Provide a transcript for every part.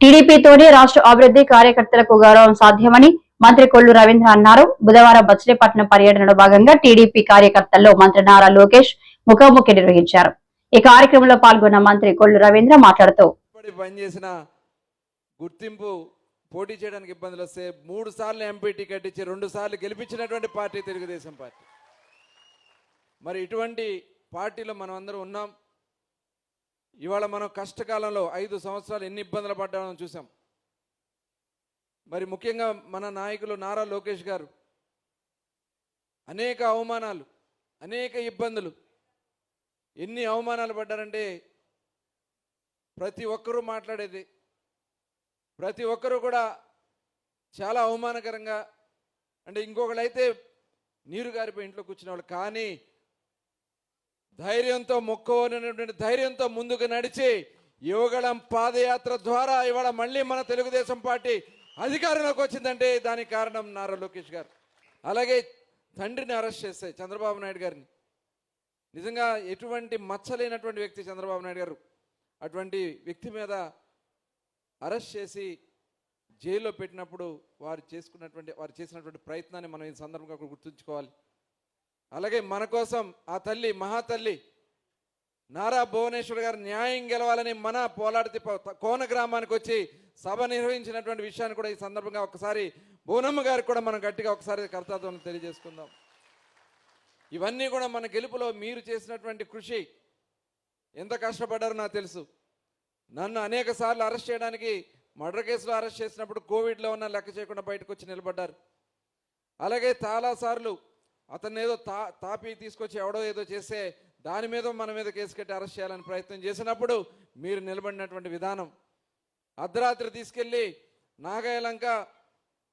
టీడీపీతోనే రాష్ట్ర అభివృద్ధి కార్యకర్తలకు గౌరవం సాధ్యమని మంత్రి కొల్లు రవీంద్ర అన్నారు. బుధవారం బచ్చలేపట్నం పర్యటనలో భాగంగా టీడీపీ కార్యకర్తల్లో మంత్రి నారా లోకేష్ ముఖాముఖి నిర్వహించారు. ఈ కార్యక్రమంలో పాల్గొన్న మంత్రి కొల్లు రవీంద్ర మాట్లాడుతూ గుర్తింపు పోటీ చేయడానికి ఇబ్బందులు వస్తే మూడు సార్లు ఎంపీ టికెట్ ఇచ్చి రెండు సార్లు గెలిపించినటువంటి పార్టీ తెలుగుదేశం పార్టీ. మరి ఇటువంటి పార్టీలో మనం అందరం ఉన్నాం. ఇవాళ మనం కష్టకాలంలో ఐదు సంవత్సరాలు ఎన్ని ఇబ్బందులు పడ్డామో చూసాం. మరి ముఖ్యంగా మన నాయకులు నారా లోకేష్ గారు అనేక అవమానాలు అనేక ఇబ్బందులు. ఎన్ని అవమానాలు పడ్డారంటే ప్రతి ఒక్కరూ మాట్లాడేది ప్రతి ఒక్కరూ కూడా చాలా అవమానకరంగా అంటే ఇంకొకళ్ళైతే నీరు గారిపోయి ఇంట్లో కూర్చునే వాళ్ళు కానీ ధైర్యంతో మొక్కవనటువంటి ధైర్యంతో ముందుకు నడిచి యువగళం పాదయాత్ర ద్వారా ఇవాళ మళ్ళీ మన తెలుగుదేశం పార్టీ అధికారంలోకి వచ్చిందంటే దానికి కారణం నారా లోకేష్ గారు. అలాగే తండ్రిని అరెస్ట్ చేస్తే చంద్రబాబు నాయుడు గారిని. నిజంగా ఎటువంటి మచ్చలేనటువంటి వ్యక్తి చంద్రబాబు నాయుడు గారు. అటువంటి వ్యక్తి మీద అరెస్ట్ చేసి జైల్లో పెట్టినప్పుడు వారు చేసుకున్నటువంటి వారు చేసినటువంటి ప్రయత్నాన్ని మనం ఈ సందర్భంగా గుర్తుంచుకోవాలి. అలాగే మన కోసం ఆ తల్లి మహాతల్లి నారా భువనేశ్వర్ గారు న్యాయం గెలవాలని మన పోలాడి కోన గ్రామానికి వచ్చి సభ నిర్వహించినటువంటి విషయాన్ని కూడా ఈ సందర్భంగా ఒకసారి భువనమ్మ గారికి కూడా మనం గట్టిగా ఒకసారి కర్తత్వం తెలియజేసుకుందాం. ఇవన్నీ కూడా మన గెలుపులో మీరు చేసినటువంటి కృషి. ఎంత కష్టపడ్డారో నాకు తెలుసు. నన్ను అనేక సార్లు అరెస్ట్ చేయడానికి మర్డర్ కేసులో అరెస్ట్ చేసినప్పుడు కోవిడ్లో ఉన్న లెక్క చేయకుండా బయటకు వచ్చి నిలబడ్డారు. అలాగే చాలాసార్లు అతన్ని ఏదో తా తాపి తీసుకొచ్చి ఎవడో ఏదో చేస్తే దాని మీద మన మీద కేసు కట్టి అరెస్ట్ చేయాలని ప్రయత్నం చేసినప్పుడు మీరు నిలబడినటువంటి విధానం. అర్ధరాత్రి తీసుకెళ్ళి నాగాయలంక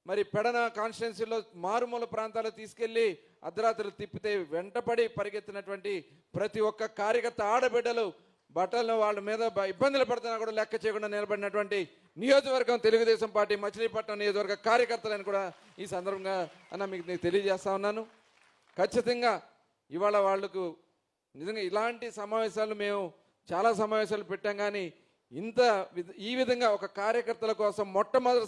మరి పెడన కాన్స్టిట్యున్సీలో మారుమూల ప్రాంతాలు తీసుకెళ్ళి అర్ధరాత్రులు తిప్పితే వెంటపడి పరిగెత్తినటువంటి ప్రతి ఒక్క కార్యకర్త ఆడబిడ్డలు బట్టలను వాళ్ళ మీద ఇబ్బందులు పడుతున్నా కూడా లెక్క చేయకుండా నిలబడినటువంటి నియోజకవర్గం తెలుగుదేశం పార్టీ మచిలీపట్నం నియోజకవర్గ కార్యకర్తలను కూడా ఈ సందర్భంగా అన్న మీకు నేను తెలియజేస్తా ఉన్నాను. ఖచ్చితంగా ఇవాళ వాళ్ళకు నిజంగా ఇలాంటి సమావేశాలు మేము చాలా సమావేశాలు పెట్టాం కానీ ఇంత విధ- ఈ విధంగా ఒక కార్యకర్తల కోసం మొట్టమొదటి